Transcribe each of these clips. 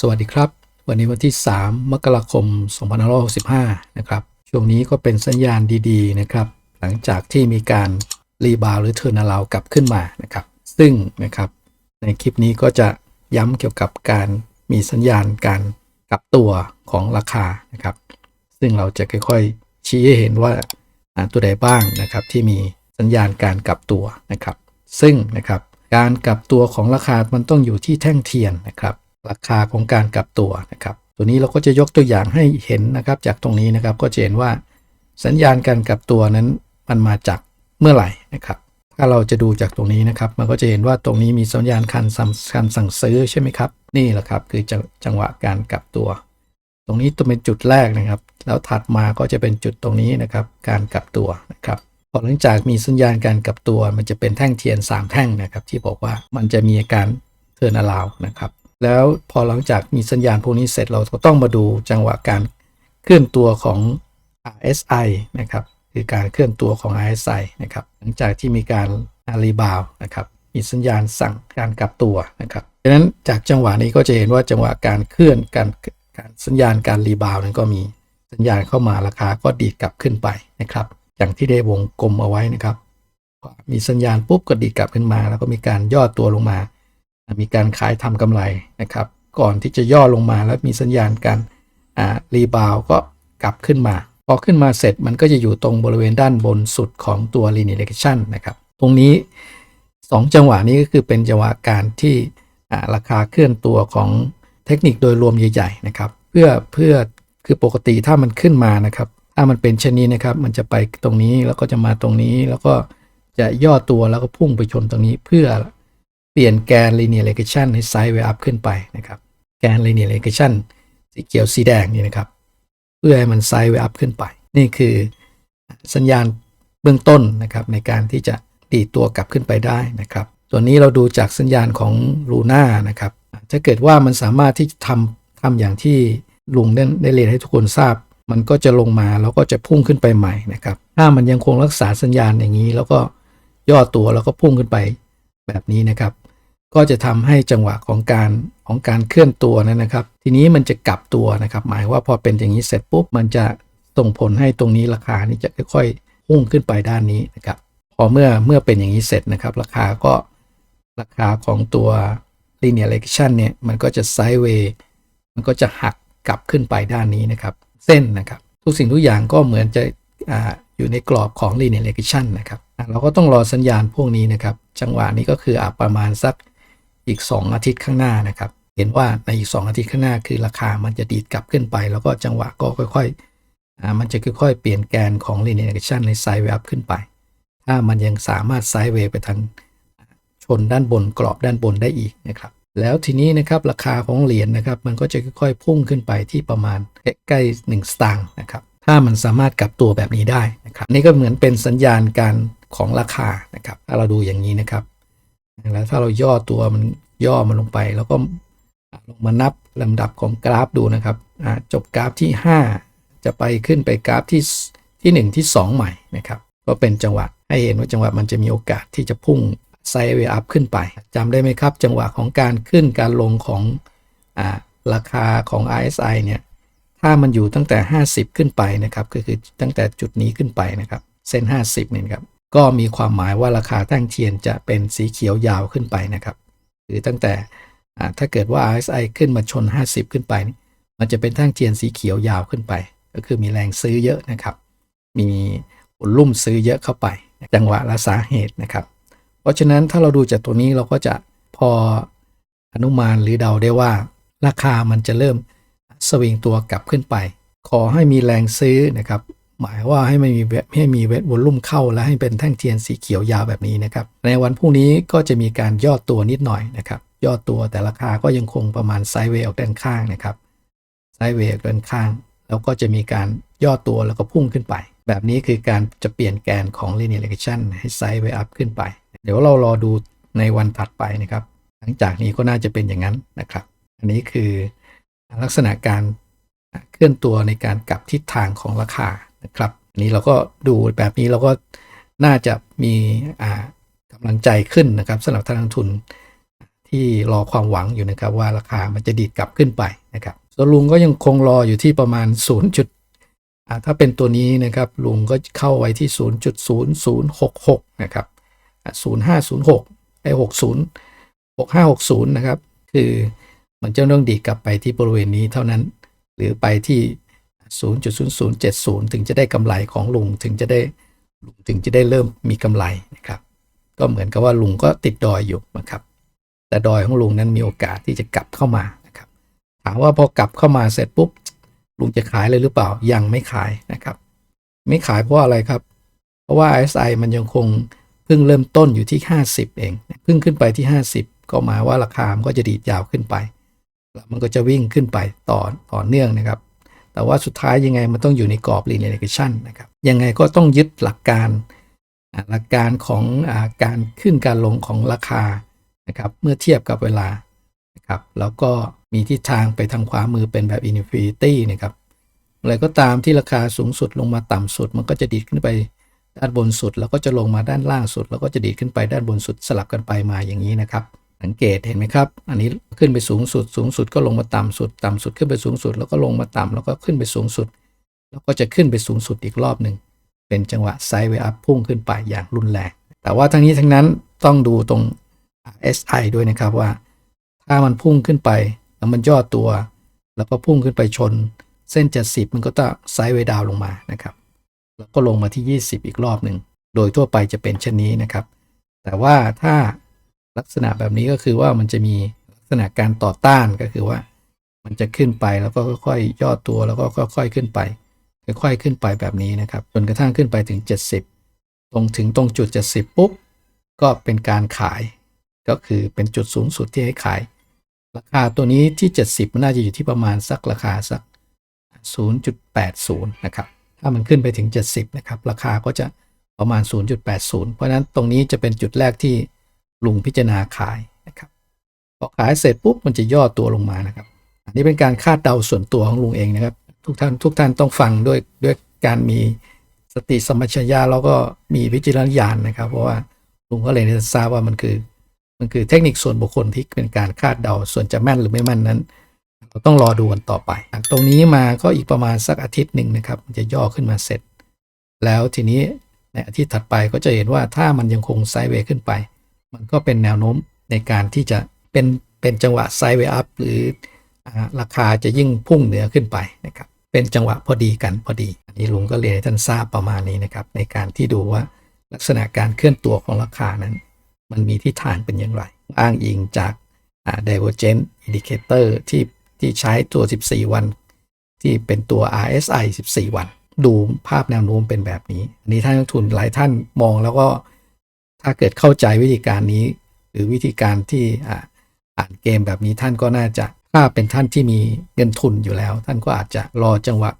สวัสดีครับ วันนี้วันที่ 3 มกราคม 2565 นะครับ ช่วงนี้ก็เป็นสัญญาณดีๆ นะครับ หลังจากที่มีการรีบาวหรือเทอร์นาลาวกลับขึ้นมานะครับ ซึ่งนะครับในคลิปนี้ก็จะย้ำเกี่ยวกับการมีสัญญาณการกลับตัวของราคานะครับ ซึ่งเราจะค่อยๆ ชี้ให้เห็นว่าอ่าตัวใดบ้างนะครับที่มีสัญญาณการกลับตัวนะครับ ซึ่งนะครับการกลับตัวของราคามันต้องอยู่ที่แท่งเทียนนะครับ ราคาของการกลับตัวนะครับ ตัวนี้เราก็จะยกตัวอย่างให้เห็นนะครับ จากตรงนี้นะครับก็จะเห็นว่าสัญญาณการกลับตัวนั้นมันมาจากเมื่อไหร่นะครับ ถ้าเราจะดูจากตรงนี้นะครับ มันก็จะเห็นว่าตรงนี้มีสัญญาณคันสั่งคันสั่งซื้อใช่ไหมครับ นี่แหละครับคือจังจังหวะการกลับตัว ตรงนี้ตัวเป็นจุดแรกนะครับ แล้วถัดมาก็จะเป็นจุดตรงนี้นะครับ การกลับตัวนะครับพอหลังจากมีสัญญาณการกลับตัว มันจะเป็นแท่งเทียน 3 แท่งนะครับ ที่บอกว่ามันจะมีอาการเทิร์นอลาวนะครับ แล้วพอหลังจากมีสัญญาณพวกนี้เสร็จเราก็ต้องมาดูจังหวะการเคลื่อนตัวของ RSI นะครับคือการเคลื่อนตัวของ RSI นะครับหลังจากที่มีการรีบาวนะครับมีสัญญาณสั่งการกลับตัวนะครับดังนั้นจากจังหวะนี้ก็จะเห็นว่าจังหวะการเคลื่อนการการสัญญาณการรีบาวนั้นก็มีสัญญาณเข้ามาราคาก็ดีดกลับขึ้นไปนะครับอย่างที่ได้วงกลมเอาไว้นะครับมีสัญญาณปุ๊บก็ดีดกลับขึ้นมา แล้วก็มีการย่อตัวลงมา มีการขายทำกำไรนะครับ ก่อนที่จะย่อลงมาแล้วมีสัญญาณการอ่ารีบาวก็กลับขึ้นมา พอขึ้นมาเสร็จมันก็จะอยู่ตรงบริเวณด้านบนสุดของตัว linear regression นะครับ ตรงนี้ 2 จังหวะนี้ก็คือเป็นจังหวะการที่ราคาเคลื่อนตัวของเทคนิคโดยรวมใหญ่ๆนะครับ เพื่อเพื่อคือปกติถ้ามันขึ้นมานะครับถ้ามันเป็นเช่นนี้นะครับ มันจะไปตรงนี้แล้วก็จะมาตรงนี้แล้วก็จะย่อตัวแล้วก็พุ่งไปชนตรงนี้เพื่อ เปลี่ยนแกน linear regression ให้ sideway up ขึ้นไปนะครับ แกน linear regression สีเขียวสีแดงนี่นะครับ เพื่อให้มัน sideway up ขึ้นไป นี่คือสัญญาณเบื้องต้นนะครับในการที่จะดีตัวกลับขึ้นไปได้นะครับ ส่วนนี้เราดูจากสัญญาณของลูน่านะครับ ถ้าเกิดว่ามันสามารถที่จะทำทำอย่างที่ลุงได้ได้เรียนให้ทุกคนทราบ มันก็จะลงมาแล้วก็จะพุ่งขึ้นไปใหม่นะครับ ถ้ามันยังคงรักษาสัญญาณอย่างนี้ แล้วก็ย่อตัวแล้วก็พุ่งขึ้นไปแบบนี้นะครับ ก็จะทำให้จังหวะของการของการเคลื่อนตัวนั้นนะครับ ทีนี้มันจะกลับตัวนะครับ หมายว่าพอเป็นอย่างนี้เสร็จปุ๊บมันจะส่งผลให้ตรงนี้ราคานี่จะค่อยๆพุ่งขึ้นไปด้านนี้นะครับพอเมื่อเมื่อเป็นอย่างนี้เสร็จนะครับ ราคาก็ราคาของตัว linear regression เนี่ยมันก็จะ sideways มันก็จะหักกลับขึ้นไปด้านนี้นะครับ เส้นนะครับ ทุกสิ่งทุกอย่างก็เหมือนจะอ่าอยู่ในกรอบของ linear regression นะครับเราก็ต้องรอสัญญาณพวกนี้นะครับ จังหวะนี้ก็คืออประมาณสัก อีก 2 อาทิตย์ข้างหน้านะครับ เห็นว่าในอีก 2 อาทิตย์ข้างหน้าคือราคามันจะดีดกลับขึ้นไป แล้วก็จังหวะก็ค่อยๆอ่ามันจะค่อยๆ เปลี่ยนแกนของ linear regression ใน sideway up ขึ้นไป ถ้ามันยังสามารถ sideway ไปทางชนด้านบนกรอบด้านบนได้อีกนะครับแล้วทีนี้นะครับราคาของเหรียญนะครับมันก็จะค่อยๆ พุ่งขึ้นไปที่ประมาณใกล้ๆ1สตางค์นะครับถ้ามันสามารถกลับตัวแบบนี้ได้นะครับนี่ก็เหมือนเป็นสัญญาณการของราคานะครับถ้าเราดูอย่างนี้นะครับ แล้วถ้าเราย่อตัวมันย่อมันลงไป แล้วก็ลงมานับลำดับของกราฟดูนะครับจบกราฟที่ 5 จะไปขึ้นไปกราฟที่ที่ 1 ที่ 2 ใหม่นะครับ ก็เป็นจังหวะให้เห็นว่าจังหวะมันจะมีโอกาสที่จะพุ่งไซเวย์อัพขึ้นไปจำได้ไหมครับ จังหวะของการขึ้นการลงของอราคาของ RSI เนี่ยถ้ามันอยู่ตั้งแต่ 50 ขึ้นไปนะครับ ก็คือตั้งแต่จุดนี้ขึ้นไปนะครับ เส้น 50เนี่ยครับ ก็มีความหมายว่าราคาแท่งเทียนจะเป็นสีเขียวยาวขึ้นไปนะครับหรือตั้งแต่ถ้าเกิดว่า RSI ขึ้นมาชน 50 ขึ้นไปนี่มันจะเป็นแท่งเทียนสีเขียวยาวขึ้นไป ก็คือมีแรงซื้อเยอะนะครับ มีลลุ่มซื้อเยอะเข้าไป จังหวะและสาเหตุนะครับ เพราะฉะนั้นถ้าเราดูจากตัวนี้เราก็จะพออนุมานหรือเดาได้ว่า ราคามันจะเริ่มสวิงตัวกลับขึ้นไป ขอให้มีแรงซื้อนะครับ หมายว่าให้ไม่มีเวให้มีเวทวอลลุ่มเข้า และให้เป็นแท่งเทียนสีเขียวยาวแบบนี้นะครับ ในวันพรุ่งนี้ก็จะมีการย่อตัวนิดหน่อยนะครับ ย่อตัวแต่ราคาก็ยังคงประมาณไซด์เวย์ออกด้านข้างนะครับไซด์เวย์ออกด้านข้าง แล้วก็จะมีการย่อตัวแล้วก็พุ่งขึ้นไป แบบนี้คือการจะเปลี่ยนแกนของ linear regression ให้ไซด์เวย์อัพขึ้นไป เดี๋ยวเรารอดูในวันถัดไปนะครับ หลังจากนี้ก็น่าจะเป็นอย่างนั้นนะครับ อันนี้คือลักษณะการเคลื่อนตัวในการกลับทิศทางของราคา นะครับ นี้เราก็ดูแบบนี้เราก็น่าจะมีอ่ากำลังใจขึ้นนะครับสำหรับท่านนักลงทุนที่รอความหวังอยู่นะครับ ว่าราคามันจะดีดกลับขึ้นไปนะครับส่วนลุงก็ยังคงรออยู่ที่ประมาณ 0. จุดอ่าถ้าเป็นตัวนี้นะครับลุงก็เข้าไว้ที่ 0.0066 นะครับอ่า0506 ไอ้ 60 6560 นะครับ คือมันจะต้องดีดกลับไปที่บริเวณนี้เท่านั้น หรือไปที่ 0.0070 ถึงจะได้กำไรของลุงถึงจะได้ลุงถึงจะได้เริ่มมีกำไรนะครับ ก็เหมือนกับว่าลุงก็ติดดอยอยู่นะครับ แต่ดอยของลุงนั้นมีโอกาสที่จะกลับเข้ามานะครับถามว่าพอกลับเข้ามาเสร็จปุ๊บลุงจะขายเลยหรือเปล่ายังไม่ขายนะครับ ไม่ขายเพราะอะไรครับ เพราะว่า RSI มันยังคงเพิ่งเริ่มต้นอยู่ที่ 50 เองเพิ่งขึ้นไปที่ 50 ก็หมายว่าราคามันก็จะดีดยาวขึ้นไป แล้วมันก็จะวิ่งขึ้นไปต่อต่อเนื่องนะครับ แต่ว่าสุดท้ายยังไงมันต้องอยู่ในกรอบ linear regression นะครับยังไงก็ต้องยึดหลักการหลักการของอการขึ้นการลงของราคานะครับเมื่อเทียบกับเวลานะครับแล้วก็มีทิศทางไปทางขวามือเป็นแบบ infinity นะครับอะไรก็ตามที่ราคาสูงสุดลงมาต่ำสุด มันก็จะดีดขึ้นไปด้านบนสุด แล้วก็จะลงมาด้านล่างสุด แล้วก็จะดีดขึ้นไปด้านบนสุดสลับกันไปมาอย่างนี้นะครับ สังเกตเห็นไหมครับ อันนี้ขึ้นไปสูงสุด สูงสุดก็ลงมาต่ำสุด ต่ำสุดขึ้นไปสูงสุด แล้วก็ลงมาต่ำแล้วก็ขึ้นไปสูงสุด แล้วก็จะขึ้นไปสูงสุดอีกรอบหนึ่ง เป็นจังหวะไซด์เวอัพพุ่งขึ้นไปอย่างรุนแรง แต่ว่าทั้งนี้ทั้งนั้นต้องดูตรง SI ด้วยนะครับว่า ถ้ามันพุ่งขึ้นไปแล้วมันย่อตัว แล้วก็พุ่งขึ้นไปชน เส้น 70 มันก็ต้องไซด์เวดาวลงมานะครับ แล้วก็ลงมาที่ 20 อีกรอบหนึ่ง โดยทั่วไปจะเป็นเช่นนี้นะครับ แต่ว่าถ้า ลักษณะแบบนี้ก็คือว่ามันจะมีลักษณะการต่อต้านก็คือว่า มันจะขึ้นไปแล้วก็ค่อยๆย่อตัวแล้วก็ค่อยๆขึ้นไป ค่อยๆขึ้นไปแบบนี้นะครับจนกระทั่งขึ้นไปถึง 70 ตรงถึงตรงจุด 70 ปุ๊บก็เป็นการขาย ก็คือเป็นจุดสูงสุดที่ให้ขาย ราคาตัวนี้ที่ 70 มันน่าจะอยู่ที่ประมาณสักราคาสัก 0.80 นะครับ ถ้ามันขึ้นไปถึง 70 นะครับ ราคาก็จะประมาณ 0.80 เพราะฉะนั้นตรงนี้จะเป็นจุดแรกที่ ลุงพิจารณาขายนะครับพอขายเสร็จปุ๊บมันจะย่อตัวลงมานะครับ อันนี้เป็นการคาดเดาส่วนตัวของลุงเองนะครับ ทุกท่านทุกท่านต้องฟังด้วยด้วยการมีสติสมปชัญญะแล้วก็มีวิจารณญาณนะครับ เพราะว่าลุงก็เลยได้ทราบว่ามันคือ มันคือเทคนิคส่วนบุคคลที่เป็นการคาดเดาส่วนจะแม่นหรือไม่แม่นนั้น เราต้องรอดูกันต่อไปตรงนี้มาก็อีกประมาณสักอาทิตย์หนึ่งนะครับจะย่อขึ้นมาเสร็จ แล้วทีนี้ในอาทิตย์ถัดไปก็จะเห็นว่าถ้ามันยังคงไซด์เวย์ขึ้นไป มันก็เป็นแนวโน้มในการที่จะเป็นเป็นจังหวะไซด์เวอัพหรือราคาจะยิ่งพุ่งเหนือขึ้นไปนะครับเป็นจังหวะพอดีกันพอดีอันนี้ลุงก็เรียนให้ท่านทราบประมาณนี้นะครับในการที่ดูว่าลักษณะการเคลื่อนตัวของราคานั้น มันมีทิศทางเป็นอย่างไร อ้างอิงจาก divergent indicator ที่ที่ใช้ตัว 14 วัน ที่เป็นตัว RSI 14 วัน ดูภาพแนวโน้มเป็นแบบนี้ อันนี้ท่านนักทุนหลายท่านมองแล้วก็ ถ้าเกิดเข้าใจวิธีการนี้ หรือวิธีการที่อ่านเกมแบบนี้ท่านก็น่าจะถ้าเป็นท่านที่มีเงินทุนอยู่แล้ว ท่านก็อาจจะรอจังหวะ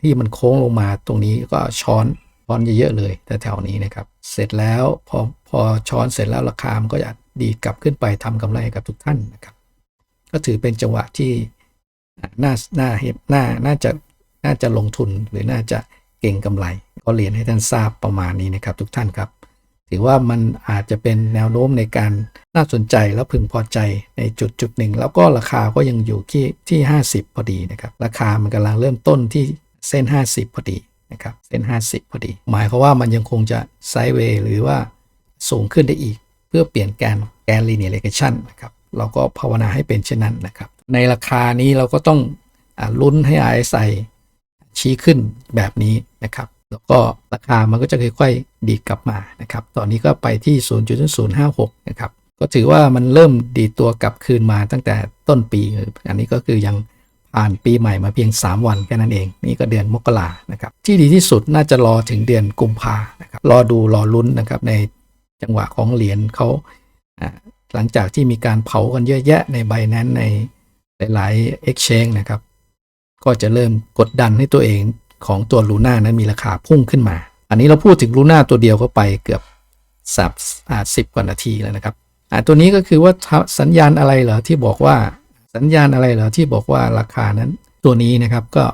ที่มันโค้งลงมาตรงนี้ก็ช้อนช้อนเยอะๆเลยแถวนี้นะครับ เสร็จแล้วพอพอช้อนเสร็จแล้วราคามันก็จะดีกลับขึ้นไปทำกำไรให้กับทุกท่านนะครับ ก็ถือเป็นจังหวะที่น่าน่าเห็นน่าน่าจะน่าจะลงทุนหรือน่าจะเก่งกำไร ก็เรียนให้ท่านทราบประมาณนี้นะครับทุกท่านครับ ถือว่ามันอาจจะเป็นแนวโน้มในการน่าสนใจและพึงพอใจในจุดจุดหนึ่ง แล้วก็ราคาก็ยังอยู่ที่ที่ 50 พอดีนะครับ ราคามันกำลังเริ่มต้นที่เส้น 50 พอดีนะครับเส้น 50 พอดี หมายความว่ามันยังคงจะไซด์เวย์หรือว่าสูงขึ้นได้อีก เพื่อเปลี่ยนแกนแกน linear regression นะครับเราก็ภาวนาให้เป็นเช่นนั้นนะครับ ในราคานี้เราก็ต้องอลุ้นให้ RSI ชี้ขึ้นแบบนี้นะครับ แล้วก็ราคามันก็จะค่อยๆ ดีดกลับมานะครับ ตอนนี้ก็ไปที่ 0.056 นะครับ ก็ถือว่ามันเริ่มดีตัวกลับคืนมาตั้งแต่ต้นปี อันนี้ก็คือยังผ่านปีใหม่มาเพียง 3 วันแค่นั้นเอง นี่ก็เดือนมกรานะครับ ที่ดีที่สุดน่าจะรอถึงเดือนกุมภานะครับ รอดูรอลุ้นนะครับในจังหวะของเหรียญเขาอ่าหลังจากที่มีการเผากันเยอะแยะในใบนั้นในหลาย ๆ exchange นะครับ ก็จะเริ่มกดดันให้ตัวเอง ของตัวลูน่านั้นมีราคาพุ่งขึ้นมา อันนี้เราพูดถึงลูน่าตัวเดียวก็ไปเกือบสับสิบกว่านาทีแล้วนะครับอ่าตัวนี้ก็คือว่าสัญญาณอะไรเหรอที่บอกว่าสัญญาณอะไรเหรอที่บอกว่าราคานั้นตัวนี้นะครับก็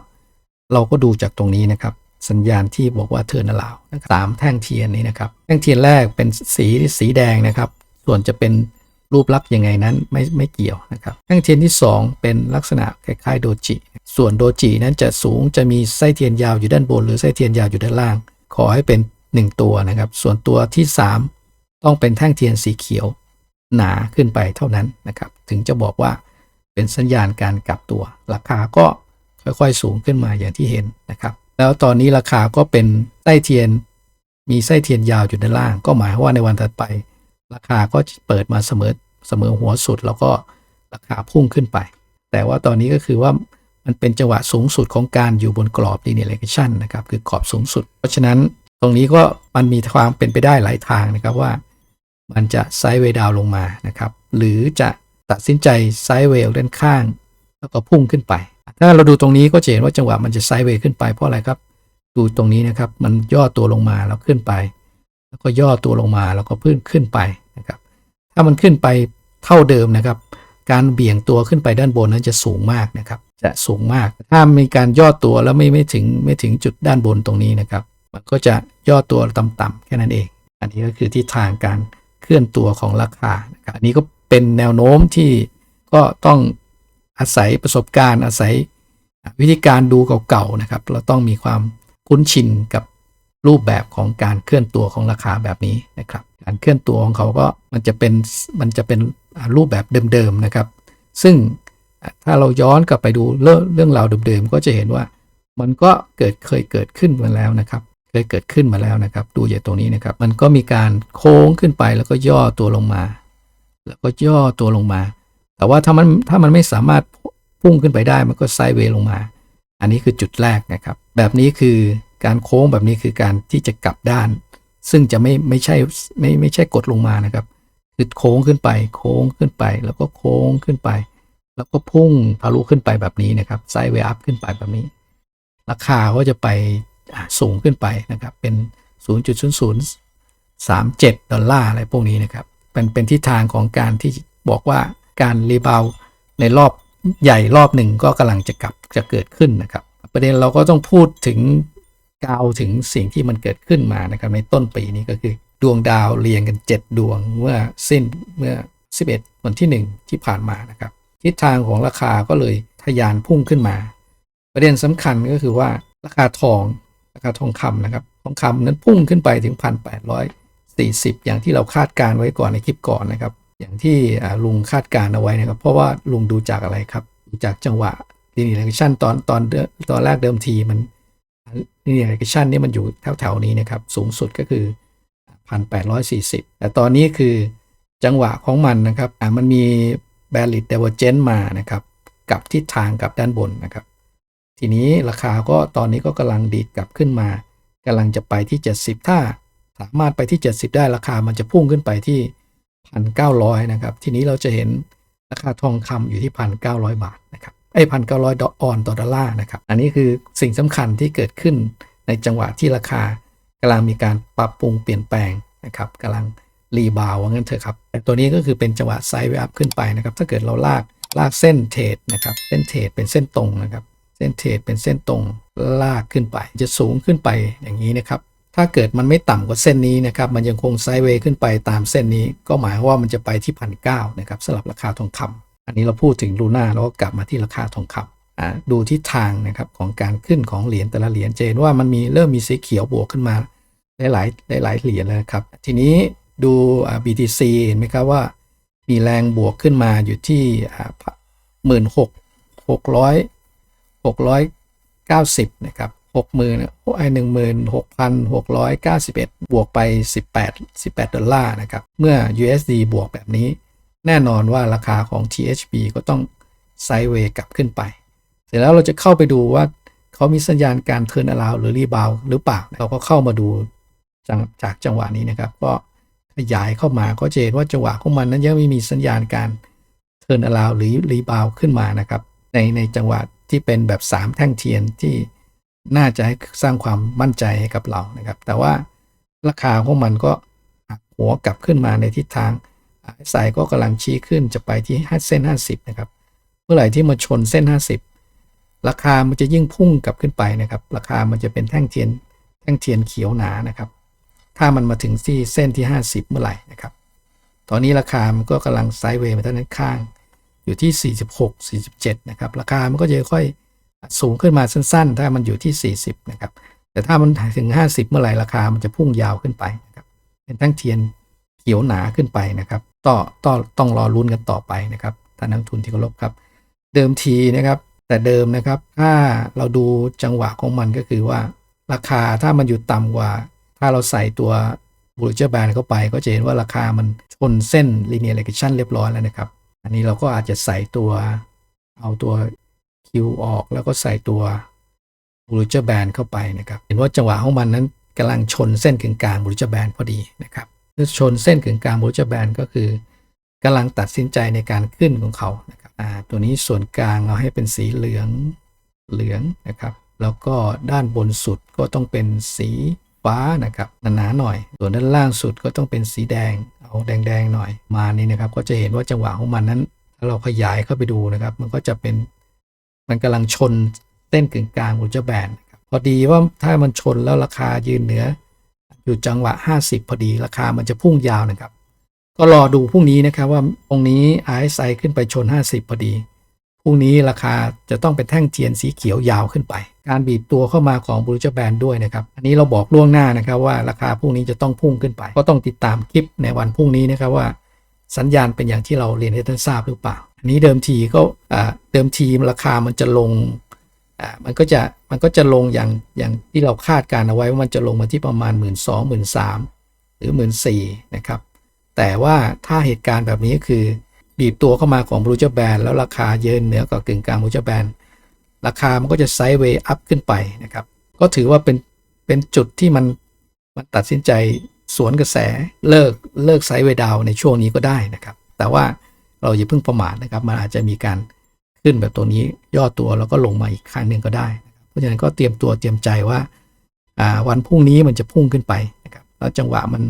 เราก็ดูจากตรงนี้นะครับ สัญญาณที่บอกว่าเทอร์นาลาวสามแท่งเทียนนี้นะครับ แท่งเทียนแรกเป็นสีสีแดงนะครับ ส่วนจะเป็น รูปลักษณ์ยังไงนั้นไม่ไม่เกี่ยวนะครับแท่งเทียนที่ 2 เป็นลักษณะคล้ายๆโดจิ ส่วนโดจินั้นจะสูงจะมีไส้เทียนยาวอยู่ด้านบน หรือไส้เทียนยาวอยู่ด้านล่าง ขอให้เป็น 1 ตัวนะครับ ส่วนตัวที่ 3 ต้องเป็นแท่งเทียนสีเขียว หนาขึ้นไปเท่านั้นนะครับ ถึงจะบอกว่าเป็นสัญญาณการกลับตัว ราคาก็ค่อยๆสูงขึ้นมาอย่างที่เห็นนะครับ แล้วตอนนี้ราคาก็เป็นไส้เทียน มีไส้เทียนยาวอยู่ด้านล่าง ก็หมายว่าในวันถัดไป ราคาก็เปิดมาเสมอเสมอหัวสุดแล้วก็ราคาพุ่งขึ้นไป แต่ว่าตอนนี้ก็คือว่ามันเป็นจังหวะสูงสุดของการอยู่บนกรอบ linear regression นะครับคือกรอบสูงสุด เพราะฉะนั้นตรงนี้ก็มันมีความเป็นไปได้หลายทางนะครับว่า มันจะไซด์เวดาวลงมานะครับ หรือจะตัดสินใจไซด์เวย์ด้านข้าง แล้วก็พุ่งขึ้นไป ถ้าเราดูตรงนี้ก็จะเห็นว่าจังหวะมันจะไซด์เวย์ขึ้นไปเพราะอะไรครับ ดูตรงนี้นะครับมันย่อตัวลงมาแล้วขึ้นไป แล้วก็ย่อตัวลงมาแล้วก็พื้นขึ้นไป ถ้ามันขึ้นไปเท่าเดิมนะครับ การเบี่ยงตัวขึ้นไปด้านบนนั้นจะสูงมากนะครับ จะสูงมาก ถ้ามีการย่อตัวแล้วไม่ไม่ถึงไม่ถึงจุดด้านบนตรงนี้นะครับ มันก็จะย่อตัวต่ำๆแค่นั้นเอง อันนี้ก็คือที่ทางการเคลื่อนตัวของราคานะครับอันนี้ก็เป็นแนวโน้มที่ก็ต้องอาศัยประสบการณ์อาศัยวิธีการดูเก่าๆนะครับ เราต้องมีความคุ้นชินกับรูปแบบของการเคลื่อนตัวของราคาแบบนี้นะครับ การเคลื่อนตัวของเขาก็มันจะเป็นมันจะเป็นรูปแบบเดิมๆนะครับ ซึ่งถ้าเราย้อนกลับไปดูเรื่องเรื่องราวเดิมๆก็จะเห็นว่ามันก็เกิดเคยเกิดขึ้นมาแล้วนะครับ เคยเกิดขึ้นมาแล้วนะครับ ดูจากตรงนี้นะครับ มันก็มีการโค้งขึ้นไปแล้วก็ย่อตัวลงมา แล้วก็ย่อตัวลงมา แต่ว่าถ้ามันถ้ามันไม่สามารถพุ่งขึ้นไปได้มันก็ไซด์เวย์ลงมา อันนี้คือจุดแรกนะครับ แบบนี้คือการโค้งแบบนี้คือการที่จะกลับด้าน ซึ่งจะไม่ไม่ใช่ไม่ไม่ใช่กดลงมานะครับ คือโค้งขึ้นไป โค้งขึ้นไป แล้วก็โค้งขึ้นไป แล้วก็พุ่งทะลุขึ้นไปแบบนี้นะครับไซด์เวอัพขึ้นไปแบบนี้ ราคาก็จะไปสูงขึ้นไปนะครับ เป็น 0.0037 ดอลลาร์อะไรพวกนี้นะครับเป็นเป็นทิศทางของการที่บอกว่าการรีบาวในรอบใหญ่รอบหนึ่งก็กำลังจะกลับจะเกิดขึ้นนะครับ ประเด็นเราก็ต้องพูดถึง กาวถึงสิ่งที่มันเกิดขึ้นมานะครับในต้นปีนี้ก็คือดวงดาวเรียงกัน 7 ดวงเมื่อสิ้นเมื่อ 11 วันที่ 1 ที่ผ่านมานะครับ ทิศทางของราคาก็เลยทะยานพุ่งขึ้นมา ประเด็นสำคัญก็คือว่าราคาทองราคาทองคำนะครับทองคำนั้นพุ่งขึ้นไปถึง 1,840 อย่างที่เราคาดการไว้ก่อนในคลิปก่อนนะครับ อย่างที่ลุงคาดการเอาไว้นะครับ เพราะว่าลุงดูจากอะไรครับดูจากจังหวะ linear regression ตอนตอนตอนแรกเดิมทีมัน linear regression นี่มันอยู่แถวๆนี้นะครับ สูงสุดก็คือ 1,840 แต่ตอนนี้คือจังหวะของมันนะครับมันมี bearish divergence มานะครับกับทิศทางกับด้านบนนะครับ ทีนี้ราคาก็ตอนนี้ก็กำลังดีดกลับขึ้นมา กำลังจะไปที่ 70 ถ้าสามารถไปที่ 70 ได้ราคามันจะพุ่งขึ้นไปที่ 1,900 นะครับ ทีนี้เราจะเห็นราคาทองคำอยู่ที่ 1,900 บาทนะครับ ไอ้พันเก้าร้อยดออนต่อดอลลาร์นะครับ อันนี้คือสิ่งสำคัญที่เกิดขึ้นในจังหวะที่ราคากำลังมีการปรับปรุงเปลี่ยนแปลงนะครับกำลังรีบาวว่างั้นเถอะครับแต่ตัวนี้ก็คือเป็นจังหวะไซด์เวอัพขึ้นไปนะครับ ถ้าเกิดเราลากลากเส้นเทรดนะครับ เส้นเทรดเป็นเส้นตรงนะครับ เส้นเทรดเป็นเส้นตรงลากขึ้นไป จะสูงขึ้นไปอย่างนี้นะครับ ถ้าเกิดมันไม่ต่ำกว่าเส้นนี้นะครับ มันยังคงไซด์เวย์ขึ้นไปตามเส้นนี้ ก็หมายว่ามันจะไปที่พันเก้านะครับสำหรับราคาทองคำ อันนี้เราพูดถึงลูน่าแล้วก็กลับมาที่ราคาทองคำดูทิศทางนะครับของการขึ้นของเหรียญแต่ละเหรียญเจนว่ามันมีเริ่มมีสีเขียวบวกขึ้นมาหลายๆหลาย ๆ เหรียญแล้วครับ ทีนี้ดู BTC เห็นไหมครับว่า มีแรงบวกขึ้นมาอยู่ที่หมื่นหกหกร้อยหกร้อยเก้าสิบนะครับหกหมื่นไอหนึ่งหมื่นหกพันหกร้อยเก้าสิบเอ็ดบวกไปสิบแปดสิบแปดดอลลาร์นะครับ เมื่อ USD บวกแบบนี้ แน่นอนว่าราคาของ THB ก็ต้องไซด์เวย์กลับขึ้นไป เสร็จแล้วเราจะเข้าไปดูว่าเขามีสัญญาณการเทิร์นอลาวหรือรีบาวหรือเปล่า เราก็เข้ามาดูจากจากจังหวะนี้นะครับ ก็ขยายเข้ามาก็จะเห็นว่าจังหวะของมันนั้นยังไม่มีสัญญาณการเทิร์นอลาวหรือรีบาวขึ้นมานะครับ ในในจังหวะที่เป็นแบบ 3 แท่งเทียนที่น่าจะให้สร้างความมั่นใจให้กับเรานะครับ แต่ว่าราคาของมันก็หัวกลับขึ้นมาในทิศทาง สายก็กำลังชี้ขึ้นจะไปที่เส้น 50 นะครับ เมื่อไหร่ที่มาชนเส้น 50 ราคามันจะยิ่งพุ่งกลับขึ้นไปนะครับ ราคามันจะเป็นแท่งเทียนแท่งเทียนเขียวหนานะครับ ถ้ามันมาถึงที่เส้นที่ 50 เมื่อไหร่นะครับ ตอนนี้ราคามันก็กำลังไซด์เวย์มาทางด้านข้าง อยู่ที่ 46 47 นะครับ ราคามันก็จะค่อยสูงขึ้นมาสั้นๆ ถ้ามันอยู่ที่ 40 นะครับ แต่ถ้ามันถึง 50 เมื่อไหร่ราคามันจะพุ่งยาวขึ้นไปนะครับ เป็นทั้งเทียนเขียวหนาขึ้นไปนะครับ ต่อต่อต้องรอลุ้นกันต่อไปนะครับท่านนักทุนที่เคารพครับ เดิมทีนะครับ แต่เดิมนะครับ ถ้าเราดูจังหวะของมันก็คือว่า ราคาถ้ามันอยู่ต่ำกว่า ถ้าเราใส่ตัว b u l l i s h Band เข้าไป ก็จะเห็นว่าราคามันชนเส้น Linear Regression เรียบร้อยแล้วนะครับ อันนี้เราก็อาจจะใส่ตัวเอาตัว Q ออกแล้วก็ใส่ตัว b u l l i s h Band เข้าไปนะครับ เห็นว่าจังหวะของมันนั้นกำลังชนเส้นกึ่งกลาง b u l l i s h Band พอดีนะครับ เมื่อชนเส้นกึ่งกลาง b u l l i s h Band ก็คือกำลังตัดสินใจในการขึ้นของเขานะครับตัวนี้ส่วนกลางเราให้เป็นสีเหลืองเหลืองนะครับ แล้วก็ด้านบนสุดก็ต้องเป็นสีฟ้านะครับหนาๆหน่อย ส่วนด้านล่างสุดก็ต้องเป็นสีแดง เอาแดงๆหน่อย มานี่นะครับ ก็จะเห็นว่าจังหวะของมันนั้น ถ้าเราขยายเข้าไปดูนะครับ มันก็จะเป็นมันกำลังชนเส้นกึ่งกลางอุลตร้าแบนนะครับพอดีว่าถ้ามันชนแล้วราคายืนเหนือ อยู่จังหวะ 50 พอดีราคามันจะพุ่งยาวนะครับ ก็รอดูพรุ่งนี้นะครับว่าตรงนี้ RSI ขึ้นไปชน 50 พอดีพรุ่งนี้ราคาจะต้องเป็นแท่งเทียนสีเขียวยาวขึ้นไป การบีบตัวเข้ามาของบรูจแบนด้วยนะครับ อันนี้เราบอกล่วงหน้านะครับว่าราคาพรุ่งนี้จะต้องพุ่งขึ้นไป ก็ต้องติดตามคลิปในวันพรุ่งนี้นะครับว่า สัญญาณเป็นอย่างที่เราเรียนให้ท่านทราบหรือเปล่า อันนี้เดิมทีก็อ่าเดิมทีราคามันจะลง อ่ามันก็จะมันก็จะลงอย่างอย่างที่เราคาดการเอาไว้ว่ามันจะลงมาที่ประมาณ 1 2 0 0 0 0 1 3หรือ 1 4 0 0 0นะครับแต่ว่าถ้าเหตุการณ์แบบนี้คือบีบตัวเข้ามาของบรูจแบนแล้วราคาเยินเหนือกว่ากึ่งกลางบรูจแบนราคามันก็จะไซด์เวย์อัพขึ้นไปนะครับก็ถือว่าเป็นเป็นจุดที่มันมันตัดสินใจสวนกระแสเลิกเลิกไซด์เวย์ดาวในช่วงนี้ก็ได้นะครับ แต่ว่าเราอย่าเพิ่งประมาทนะครับ มันอาจจะมีการ ขึ้นแบบตัวนี้ย่อตัวแล้วก็ลงมาอีกครั้งหนึ่งก็ได้ เพราะฉะนั้นก็เตรียมตัวเตรียมใจว่าวันพรุ่งนี้มันจะพุ่งขึ้นไปนะครับแล้วจังหวะมัน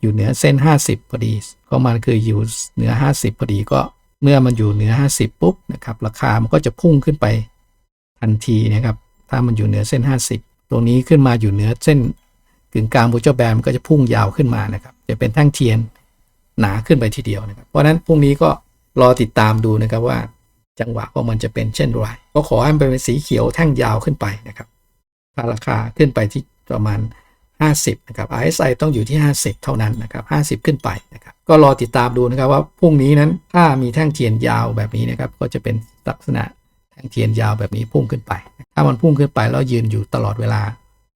อยู่เหนือเส้น 50พอดีก็มันคืออยู่เหนือ 50 พอดีก็เมื่อมันอยู่เหนือ 50 ปุ๊บนะครับราคามันก็จะพุ่งขึ้นไปทันทีนะครับ ถ้ามันอยู่เหนือเส้น 50 ตรงนี้ขึ้นมาอยู่เหนือเส้นกึ่งกลางบูเจอร์แบนมันก็จะพุ่งยาวขึ้นมานะครับ จะเป็นแท่งเทียนหนาขึ้นไปทีเดียวนะครับ เพราะฉะนั้นพรุ่งนี้ก็รอติดตามดูนะครับว่า จังหวะของมันจะเป็นเช่นไรก็ขอให้มันเป็นสีเขียวแท่งยาวขึ้นไปนะครับถ้าราคาขึ้นไปที่ประมาณ 50นะครับ RSI ต้องอยู่ที่ 50 เท่านั้นนะครับ 50 ขึ้นไปนะครับก็รอติดตามดูนะครับว่าพรุ่งนี้นั้นถ้ามีแท่งเทียนยาวแบบนี้นะครับก็จะเป็นลักษณะแท่งเทียนยาวแบบนี้พุ่งขึ้นไป ถ้ามันพุ่งขึ้นไปแล้วยืนอยู่ตลอดเวลา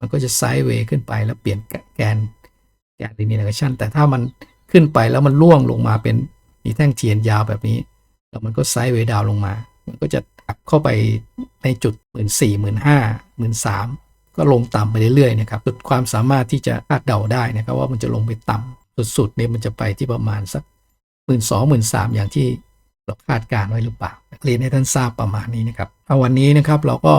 มันก็จะไซด์เวย์ขึ้นไปแล้วเปลี่ยนแกนแกน linear regression แต่ถ้ามันขึ้นไปแล้วมันล่วงลงมาเป็นมีแท่งเทียนยาวแบบนี้ แล้วมันก็ไซด์เวดาวลงมา มันก็จะกลับเข้าไปในจุด1 4 0 0 0 0 1 5 0 0 0 1 3ก็ลงต่ำไปเรื่อยๆนะครับสุดความสามารถที่จะคาดเดาได้นะครับว่ามันจะลงไปต่ำสุดๆเนี่ยมันจะไปที่ประมาณสักหมื่นสองหมื่นสามอย่างที่เราคาดการไว้หรือเปล่าเรียนให้ท่านทราบประมาณนี้นะครับเอาวันนี้นะครับเราก็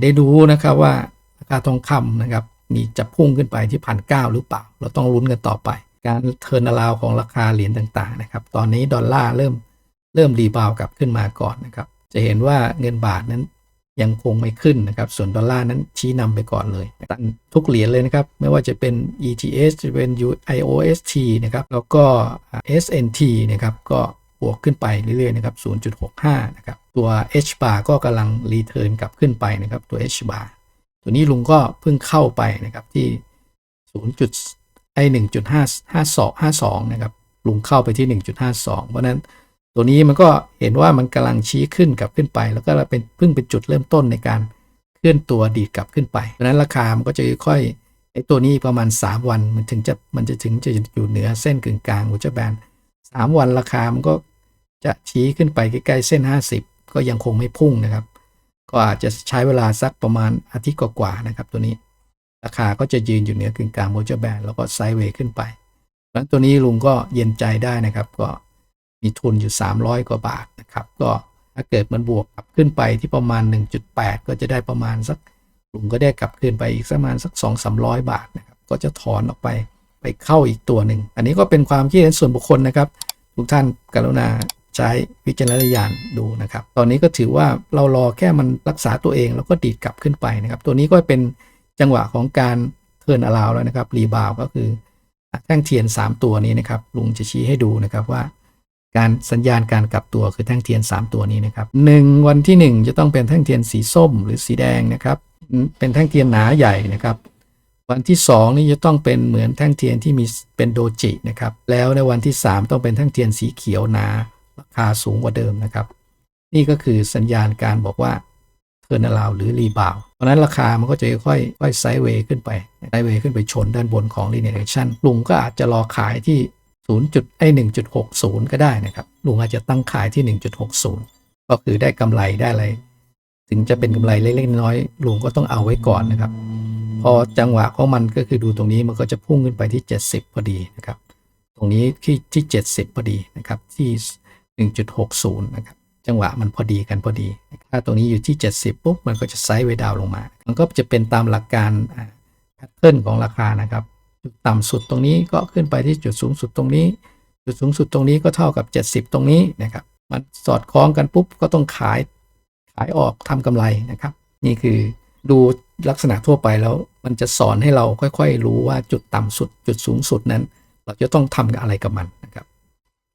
ได้ดูนะครับว่าราคาทองคำนะครับมีจะพุ่งขึ้นไปที่พันเก้าหรือเปล่า เราต้องลุ้นกันต่อไป การเทิร์นอราวของราคาเหรียญต่างๆนะครับตอนนี้ดอลลาร์เริ่ม เริ่มรีบาวกลับขึ้นมาก่อนนะครับ จะเห็นว่าเงินบาทนั้นยังคงไม่ขึ้นนะครับ ส่วนดอลลาร์นั้นชี้นำไปก่อนเลย ตั้งทุกเหรียญเลยนะครับ ไม่ว่าจะเป็น ETH จะเป็น IOST นะครับ แล้วก็ SNT นะครับ ก็บวกขึ้นไปเรื่อยๆนะครับ 0.65 นะครับ ตัว H bar ก็กำลังรีเทิร์นกลับขึ้นไปนะครับ ตัว H bar ตัวนี้ลุงก็เพิ่งเข้าไปนะครับที่ 0. ไอ1.552 52 นะครับ ลุงเข้าไปที่ 1.52 เพราะนั้น ตัวนี้มันก็เห็นว่ามันกำลังชี้ขึ้นกลับขึ้นไป แล้วก็เป็นเพิ่งเป็นจุดเริ่มต้นในการเคลื่อนตัวดีดกลับขึ้นไปเพราะนั้นราคามันก็จะค่อยไอ้ตัวนี้ประมาณ 3 วันมันถึงจะมันจะถึงจะอยู่เหนือเส้นกึ่งกลางอุจจาแบน3 วันราคามันก็จะชี้ขึ้นไปใกล้ๆเส้น 50 ก็ยังคงไม่พุ่งนะครับ ก็อาจจะใช้เวลาสักประมาณอาทิตย์กว่าๆนะครับตัวนี้ ราคาก็จะยืนอยู่เหนือกึ่งกลางอุจจาแบนแล้วก็ไซด์เวย์ขึ้นไปแล้วตัวนี้ลุงก็เย็นใจได้นะครับก็ มีทุนอยู่ 300 กว่าบาทนะครับก็ถ้าเกิดมันบวกกลับขึ้นไปที่ประมาณ 1.8 ก็จะได้ประมาณสักลุงก็ได้กลับขึ้นไปอีกประมาณสัก 2-300 บาทนะครับก็จะถอนออกไปไปเข้าอีกตัวหนึ่ง อันนี้ก็เป็นความคิดเห็นส่วนบุคคลนะครับ ทุกท่านกรุณาใช้วิจารณญาณดูนะครับ ตอนนี้ก็ถือว่าเรารอแค่มันรักษาตัวเองแล้วก็ดีดกลับขึ้นไปนะครับ ตัวนี้ก็เป็นจังหวะของการเทิร์นอลาวแล้วนะครับรีบาวก็คือแท่งเทียน 3 ตัวนี้นะครับลุงจะชี้ให้ดูนะครับว่า การสัญญาณการกลับตัวคือแท่งเทียน 3 ตัวนี้นะครับหนึ่งวันที่ 1 จะต้องเป็นแท่งเทียนสีส้มหรือสีแดงนะครับเป็นแท่งเทียนหนาใหญ่นะครับวันที่ 2 นี่จะต้องเป็นเหมือนแท่งเทียนที่มีเป็นโดจินะครับแล้วในวันที่ 3 ต้องเป็นแท่งเทียนสีเขียวหนาราคาสูงกว่าเดิมนะครับ นี่ก็คือสัญญาณการบอกว่าเทอร์นาลาวหรือรีบาวเพราะนั้นราคามันก็จะค่อยค่อยไซด์เวย์ขึ้นไปไซด์เวย์ขึ้นไปชนด้านบนของ linear direction ลุงก็อาจจะรอขายที่ 0. จุดไอ้1.60 ก็ได้นะครับ ลุงอาจจะตั้งขายที่ 1.60 ก็คือได้กำไรได้อะไร ถึงจะเป็นกำไรเล็กๆน้อยๆลุงก็ต้องเอาไว้ก่อนนะครับ พอจังหวะของมันก็คือดูตรงนี้มันก็จะพุ่งขึ้นไปที่ 70 พอดีนะครับ ตรงนี้ที่ที่ 70 พอดีนะครับ ที่ 1.60 นะครับ จังหวะมันพอดีกันพอดี ถ้าตรงนี้อยู่ที่ 70 ปุ๊บ มันก็จะไซด์เวดาวลงมา มันก็จะเป็นตามหลักการแพทเทิร์นของราคานะครับ ต่ำสุดตรงนี้ก็ขึ้นไปที่จุดสูงสุดตรงนี้ จุดสูงสุดตรงนี้ก็เท่ากับ 70 ตรงนี้นะครับ มันสอดคล้องกันปุ๊บก็ต้องขายขายออกทำกำไรนะครับ นี่คือดูลักษณะทั่วไปแล้ว มันจะสอนให้เราค่อย ๆ รู้ว่าจุดต่ำสุด จุดสูงสุดนั้น เราจะต้องทำอะไรกับมันนะครับ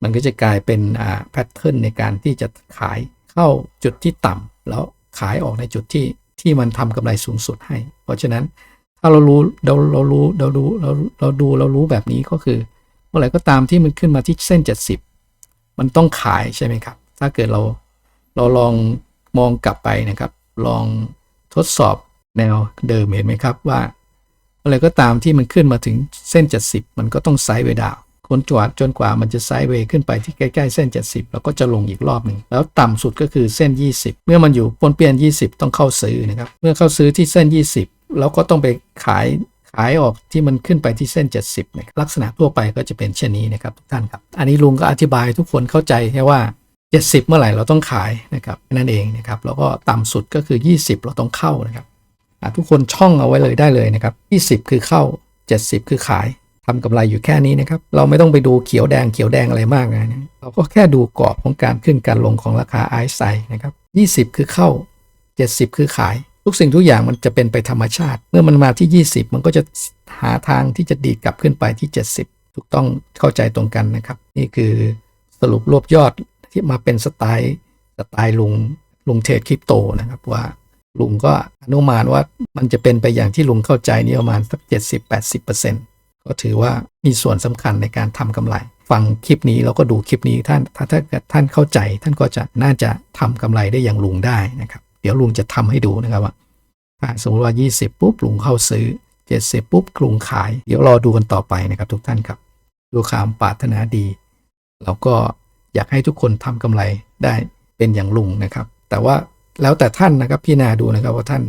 มันก็จะกลายเป็นอ่าแพทเทิร์นในการที่จะขายเข้าจุดที่ต่ำแล้วขายออกในจุดที่ที่มันทำกำไรสูงสุดให้ เพราะฉะนั้น ถ้าเรารู้เราเรารู้เรารู้เราเราดูเรารู้แบบนี้ก็คือ เมื่อไหร่ก็ตามที่มันขึ้นมาที่เส้น 70 มันต้องขายใช่ไหมครับ ถ้าเกิดเราเราลองมองกลับไปนะครับ ลองทดสอบแนวเดิมเห็นไหมครับว่าอะไรก็ตามที่มันขึ้นมาถึงเส้น 70 มันก็ต้องไซด์เวดาวคนจวดจนกว่ามันจะไซด์เวขึ้นไปที่ใกล้ๆเส้น 70 แล้วก็จะลงอีกรอบหนึ่งแล้วต่ำสุดก็คือเส้น 20 เมื่อมันอยู่ปนเปียน 20 ต้องเข้าซื้อนะครับ เมื่อเข้าซื้อที่เส้น 20 แล้วก็ต้องไปขายขายออกที่มันขึ้นไปที่เส้น 70นะลักษณะทั่วไปก็จะเป็นเช่นนี้นะครับทุกท่านครับ อันนี้ลุงก็อธิบายทุกคนเข้าใจแค่ว่า 70 เมื่อไหร่เราต้องขายนะครับนั่นเองนะครับแล้วก็ต่ำสุดก็คือ 20 เราต้องเข้านะครับทุกคนช่องเอาไว้เลยได้เลยนะครับ 20 คือเข้า 70 คือขายทำกำไรอยู่แค่นี้นะครับ เราไม่ต้องไปดูเขียวแดงเขียวแดงอะไรมากนะเราก็แค่ดูกรอบของการขึ้นการลงของราคาไอซ์ไซนะครับ 20 คือเข้า 70 คือขาย ทุกสิ่งทุกอย่างมันจะเป็นไปธรรมชาติ เมื่อมันมาที่ 20 มันก็จะหาทางที่จะดีดกลับขึ้นไปที่ 70 ถูกต้องเข้าใจตรงกันนะครับ นี่คือสรุปรวบยอดที่มาเป็นสไตล์สไตล์ลุงลุงเทรดคริปโตนะครับว่าลุงก็อนุมานว่ามันจะเป็นไปอย่างที่ลุงเข้าใจนี่ประมาณสัก 70-80%ก็ถือว่ามีส่วนสำคัญในการทำกำไร ฟังคลิปนี้แล้วก็ดูคลิปนี้ท่านถ้าถ้าท่านเข้าใจท่านก็จะน่าจะทำกำไรได้อย่างลุงได้นะครับ เดี๋ยวลุงจะทำให้ดูนะครับว่าถ้าสมมติว่า 20 ปุ๊บลุงเข้าซื้อ 70 ปุ๊บลุงขาย เดี๋ยวรอดูกันต่อไปนะครับทุกท่านครับดูคามปรารถนาดีเราก็อยากให้ทุกคนทำกำไรได้เป็นอย่างลุงนะครับ แต่ว่าแล้วแต่ท่านนะครับพี่นาดูนะครับว่าท่าน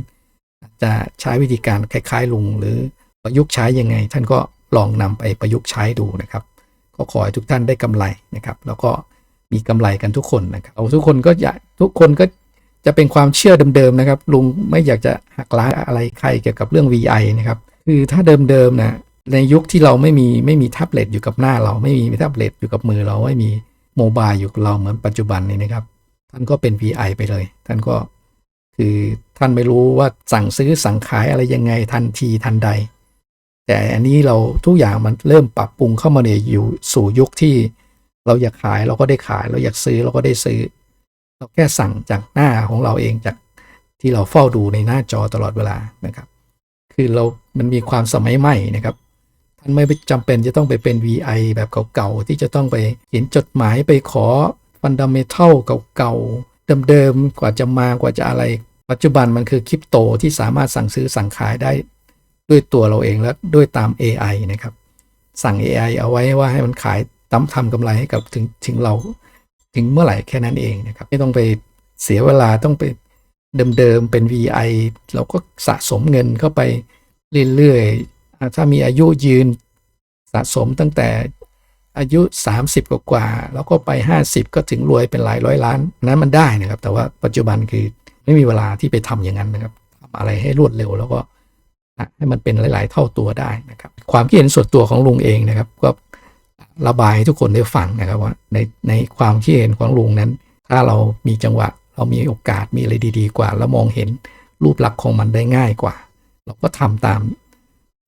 จะใช้วิธีการคล้ายๆลุง หรือประยุกต์ใช้ยังไง ท่านก็ลองนำไปประยุกต์ใช้ดูนะครับ ก็ขอให้ทุกท่านได้กำไรนะครับ แล้วก็มีกำไรกันทุกคนนะครับทุกคนก็อยากทุกคนก็ จะเป็นความเชื่อเดิมๆนะครับ ลุงไม่อยากจะหักล้างอะไรใครเกี่ยวกับเรื่อง VI นะครับ คือถ้าเดิมๆนะในยุคที่เราไม่มีไม่มีแท็บเล็ตอยู่กับหน้าเราไม่มีแท็บเล็ตอยู่กับมือเราไม่มีโมบายอยู่กับเราเหมือนปัจจุบันนี้นะครับ ท่านก็เป็น VI ไปเลย ท่านก็คือท่านไม่รู้ว่าสั่งซื้อสั่งขายอะไรยังไงทันทีทันใด แต่อันนี้เราทุกอย่างมันเริ่มปรับปรุงเข้ามาในอยู่สู่ยุคที่ เราอยากขายเราก็ได้ขายเราอยากซื้อเราก็ได้ซื้อ เราแค่สั่งจากหน้าของเราเองจากที่เราเฝ้าดูในหน้าจอตลอดเวลานะครับ คือเรา มันมีความสมัยใหม่นะครับท่านไม่จำเป็นจะต้องไปเป็น VI แบบเก่าๆที่จะต้องไปเขียนจดหมายไปขอฟันดัมเมทัลเก่าๆเดิมๆกว่าจะมากว่าจะอะไร ปัจจุบันมันคือคริปโตที่สามารถสั่งซื้อสั่งขายได้ด้วยตัวเราเองและด้วยตาม AI นะครับ สั่ง AI เอาไว้ว่าให้มันขายตั้มทำกำไรให้กับถึงถึงเรา ถึงเมื่อไหร่แค่นั้นเองนะครับ ไม่ต้องไปเสียเวลาต้องไปเดิมๆเป็น VI เราก็สะสมเงินเข้าไปเรื่อยๆ ถ้ามีอายุยืนสะสมตั้งแต่อายุ 30 กว่ากว่า แล้วก็ไป 50 ก็ถึงรวยเป็นหลายร้อยล้าน นั้นมันได้นะครับ แต่ว่าปัจจุบันคือไม่มีเวลาที่ไปทำอย่างนั้นนะครับทำอะไรให้รวดเร็วแล้วก็ให้มันเป็นหลาย ๆ เท่าตัวได้นะครับ ความคิดเห็นส่วนตัวของลุงเองนะครับ ก็ ระบายให้ทุกคนได้ฟังนะครับว่าในในความคิดเห็นของลุงนั้น ถ้าเรามีจังหวะ เรามีโอกาสมีอะไรดี ๆ กว่า แล้วมองเห็นรูปลักษณ์ของมันได้ง่ายกว่า เราก็ทำตาม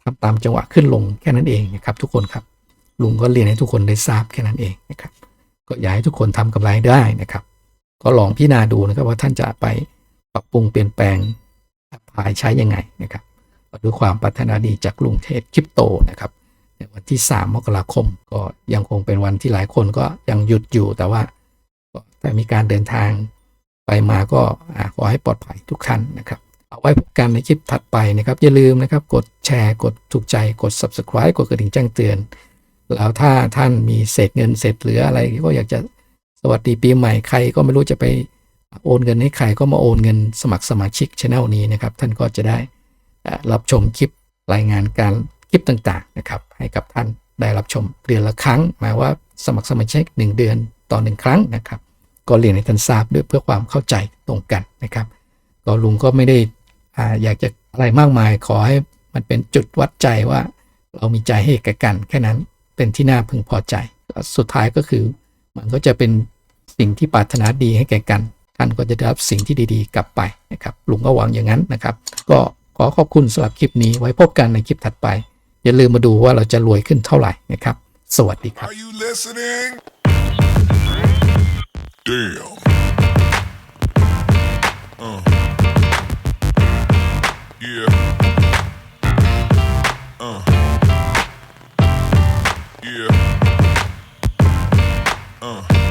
ทำตามจังหวะขึ้นลงแค่นั้นเองนะครับทุกคนครับลุงก็เรียนให้ทุกคนได้ทราบแค่นั้นเองนะครับ ก็อยากให้ทุกคนทำกำไรได้นะครับ ก็ลองพิจารณาดูนะครับว่าท่านจะไปปรับปรุงเปลี่ยนแปลงแอปพลายใช้ยังไงนะครับด้วยความปรารถนาดีจากลุงเทศคริปโตนะครับ วันที่ 3 มกราคม ก็ยังคงเป็นวันที่หลายคนก็ยังหยุดอยู่แต่ว่าก็ถ้ามีการเดินทางไปมาก็ขอให้ปลอดภัยทุกท่านนะครับ เอาไว้พบกันในคลิปถัดไปนะครับ อย่าลืมนะครับ กดแชร์กดถูกใจกด subscribe กดกระดิ่งแจ้งเตือน แล้วถ้าท่านมีเศษเงินเศษเหลืออะไรก็อยากจะสวัสดีปีใหม่ใครก็ไม่รู้จะไปโอนเงินให้ใครก็มาโอนเงินสมัครสมาชิกช anel นี้นะครับ ท่านก็จะได้รับชมคลิปรายงานการ ลิปต่างๆนะครับให้กับท่านได้รับชมเดือนละครั้งหมายว่าสมัครสมาชิก1 เดือนต่อหนึ่งครั้งนะครับ ก็เรียนให้ท่านทราบด้วยเพื่อความเข้าใจตรงกันนะครับก็ลุงก็ไม่ได้อาอยากจะอะไรมากมายขอให้มันเป็นจุดวัดใจว่า เรามีใจให้แก่กัน แค่นั้นเป็นที่น่าพึงพอใจสุดท้ายก็คือ มันก็จะเป็นสิ่งที่ปรารถนาดีให้แก่กัน ท่านก็จะได้รับสิ่งที่ดีๆ กลับไปนะครับลุงก็หวังอย่างนั้นนะครับ ก็ขอขอบคุณสำหรับคลิปนี้ไว้พบกันในคลิปถัดไป อย่าลืมมาดูว่าเราจะรวยขึ้นเท่าไหร่นะครับ สวัสดีครับ Are you listening? Damn. Uh. Yeah. Uh. Yeah. Uh.